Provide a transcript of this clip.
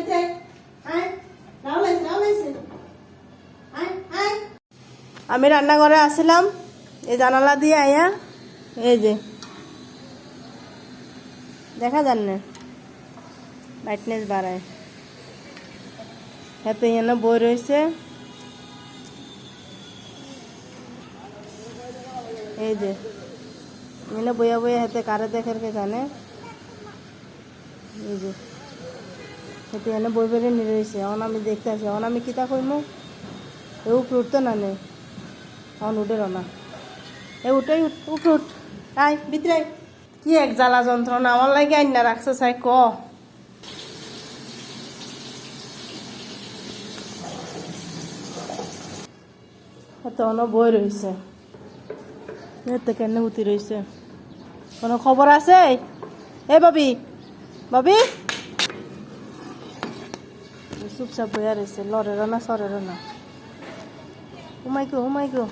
আছে আয় আয় আমি রান্নাঘরে আসলাম, এই জানালা দিয়ে আয়া, এই যে। দেখা যান না। ব্রাইটনেস বাড়ায়। হাতে এখানে বই রয়েছে। এই যে। এখানে বইয়া বইয়া হাতে কারে দেখের কে জানে। এই যে। হাতে এখানে বই বেড়ে নিয়ে রয়েছে। এখন আমি দেখতে আসি। এখন আমি কিতা কইমু? এ উপরে উঠতো না নে? এখন উঠে না। এ উঠে উঠ উঠ উঠ। আয়, ভিতরে কি এক জ্বালা যন্ত্রণা। আমার লাগে আইন না রাখছে, চাই ক। তখনও বই রয়েছে। এতে কেন উতি রয়েছে। কোনো খবর আছে? এ বাবি বাবি? চুপচাপ বইয়া রয়েছে। লড়েরও না সরেরও না। হুমাই গো হুমাই গো